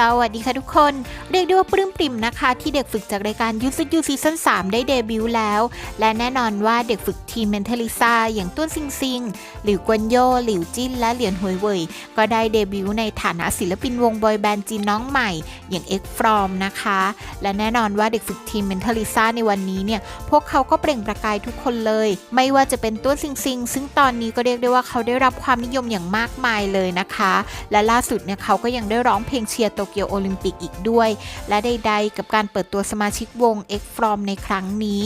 สวัสดีค่ะทุกคน เรียกได้ว่าปลื้มปริ่มนะคะ ที่เด็กฝึกจากรายการยูซยูซีซั่น3ได้เดบิวต์แล้ว และแน่นอนว่าเด็กฝึกทีมเมนเทลิซาอย่างต้วนซิงซิง หลิวกวนโย หลิวจิ้น และเหลียนหวยเว่ยก็ได้เดบิวต์ในฐานะศิลปินวงบอยแบนด์จีนน้องใหม่ อย่าง X From นะคะ และแน่นอนว่าเด็กฝึกทีมเมนเทลิซาในวันนี้เนี่ยพวกเขาก็เปล่งประกายทุกคนเลย ไม่ว่าจะเป็นต้วนซิงซิง ซึ่งตอนนี้ก็เรียกได้ว่าเขาได้รับความนิยมอย่างมากมายเลยนะคะ และล่าสุดเนี่ยเขาก็ยังได้ร้องเพลงเชียร์โตเกียวโอลิมปิกอีกด้วย และใดๆ กับการเปิดตัวสมาชิกวง X From ในครั้งนี้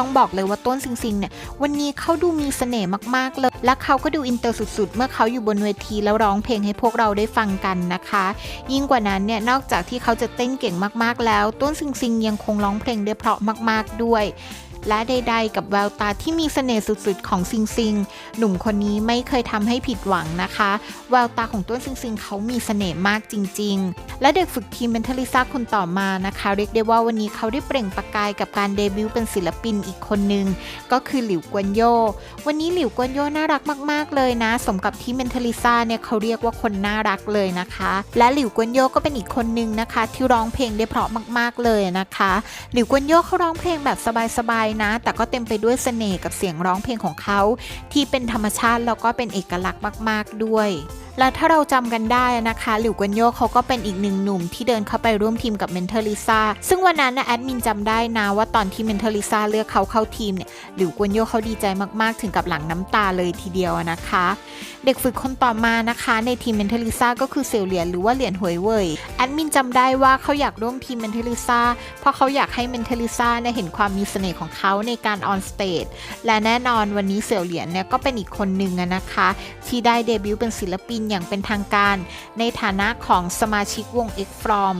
ต้องบอกเลยว่าต้นซิงซิงเนี่ยวันนี้เขาดูมีเสน่ห์มากๆเลย และเขาก็ดูอินเตอร์สุดๆ เมื่อเขาอยู่บนเวทีแล้วร้องเพลงให้พวกเราได้ฟังกันนะคะ ยิ่งกว่านั้นเนี่ยนอกจากที่เขาจะเต้นเก่งมากๆแล้ว ต้นซิงซิงยังคงร้องเพลงได้เพราะมาก ๆด้วย และใดๆ กับแววตาที่มีเสน่ห์สุดๆ ของซิงซิง หนุ่มคนนี้ไม่เคยทำให้ผิดหวังนะคะ แววตาของต้นซิงซิงเขามีเสน่ห์มากจริง ๆ และเด็กฝึกทีมเมนเทลิซ่าคนต่อมานะคะ เรียกได้ว่าวันนี้เขาได้เปล่งประกายกับการเดบิวต์เป็นศิลปินอีกคนหนึ่งก็คือหลิวกวนโย วันนี้หลิวกวนโยน่ารักมากๆเลยนะ สมกับที่เมนเทลิซ่าเนี่ยเขาเรียกว่าคนน่ารักเลยนะคะ และหลิวกวนโยก็เป็นอีกคนหนึ่งนะคะ ที่ร้องเพลงได้เพราะมาก ๆเลยนะคะ หลิวกวนโยเขาร้องเพลงแบบสบายๆนะ แต่ก็เต็มไปด้วยเสน่ห์กับเสียงร้องเพลงของเขา ที่เป็นธรรมชาติแล้วก็เป็นเอกลักษณ์มาก ๆ ด้วยและถ้าเราจำกันได้นะคะ หลิวกวนโยเขาก็เป็นอีกหนึ่งหนุ่มที่เดินเข้าไปร่วมทีมกับเมนเทอร์ลิซ่าซึ่งวันนั้นนะแอดมินจำได้นะว่าตอนที่เมนเทอร์ลิซ่าเลือกเขาเข้าทีมเนี่ยหลิวกวนโยเขาดีใจมากๆ ถึงกับหลั่งน้ำตาเลยทีเดียวนะคะ เด็กฝึกคนต่อมานะคะ ในทีมเมนเทอร์ลิซ่าก็คือเสี่ยวเหรียญหรือว่าเหรียญหวยเว่ยแอดมินจำได้ว่าเขาอยากร่วมทีมเมนเทอร์ลิซ่าเพราะเขาอยากให้เมนเทอร์ลิซ่าเนี่ยเห็นความมีเสน่ห์ของเขาในการออนสเตจและแน่นอนวันนี้เสี่ยวเหรียญเนี่ยก็เป็นอีกคนหนึ่งนะคะที่ได้เดบิวต์เป็นศิลปินอย่างเป็นทางการ ในฐานะของสมาชิกวง X From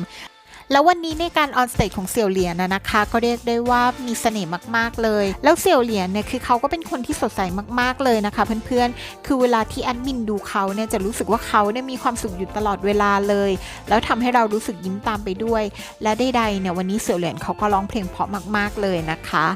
แล้ววันนี้ในการออนสเตจของเสี่ยวเหรียนนะคะ ก็เรียกได้ว่ามีเสน่ห์มาก ๆ เลย แล้วเสี่ยวเหรียญเนี่ยคือเขาก็เป็นคนที่สดใสมาก ๆ เลยนะคะ เพื่อนๆ คือเวลาที่แอดมินดูเขาเนี่ยจะรู้สึกว่าเขาเนี่ยมีความสุขอยู่ตลอดเวลาเลย แล้วทำให้เรารู้สึกยิ้มตามไปด้วย และใดๆเนี่ยวันนี้เสี่ยวเหรียญเขาก็ร้องเพลงเพราะมาก ๆ เลยนะคะ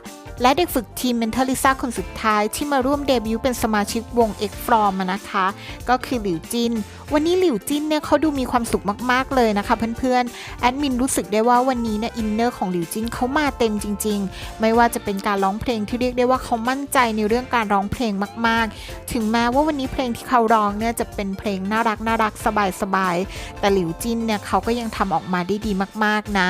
และเด็กฝึกทีมเมนเทอร์ลิซ่าคนสุดท้ายที่มาร่วมเดบิวต์เป็นสมาชิกวง X From อะนะคะ ก็คือหลิวจิน วันนี้หลิวจินเนี่ยเขาดูมีความสุขมาก ๆ เลยนะคะเพื่อนๆ แอดมินรู้สึกได้ว่าวันนี้เนี่ยอินเนอร์ของหลิวจินเขามาเต็มจริง ๆ ไม่ว่าจะเป็นการร้องเพลงที่เรียกได้ว่าเขามั่นใจในเรื่องการร้องเพลงมาก ๆ ถึงแม้ว่าวันนี้เพลงที่เขาร้องเนี่ยจะเป็นเพลงน่ารักน่ารักสบายๆแต่หลิวจินเนี่ยเขาก็ยังทำออกมาได้ดีมาก ๆนะ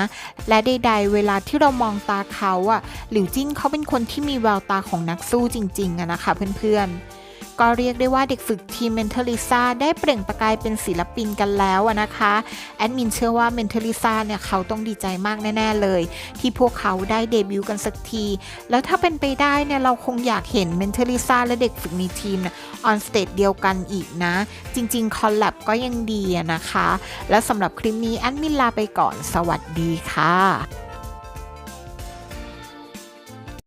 และใดๆเวลาที่เรามองตาเขาอะหลิวจินเขาเป็นคนที่มีแววตาของนักสู้จริงๆอะนะคะเพื่อนๆ ก็เรียกได้ว่าเด็กฝึกทีมเมนเทลิซาได้เปล่งประกายเป็นศิลปินกันแล้วนะคะ แอดมินเชื่อว่าเมนเทลิซาเนี่ยเขาต้องดีใจมากแน่ ๆเลย ที่พวกเขาได้เดบิวต์กันสักที แล้วถ้าเป็นไปได้เนี่ยเราคงอยากเห็นเมนเทลิซาและเด็กฝึกในทีมออนสเตจเดียวกันอีกนะ จริงๆคอลแลบก็ยังดีนะคะ และสำหรับคลิปนี้แอดมินลาไปก่อนสวัสดีค่ะ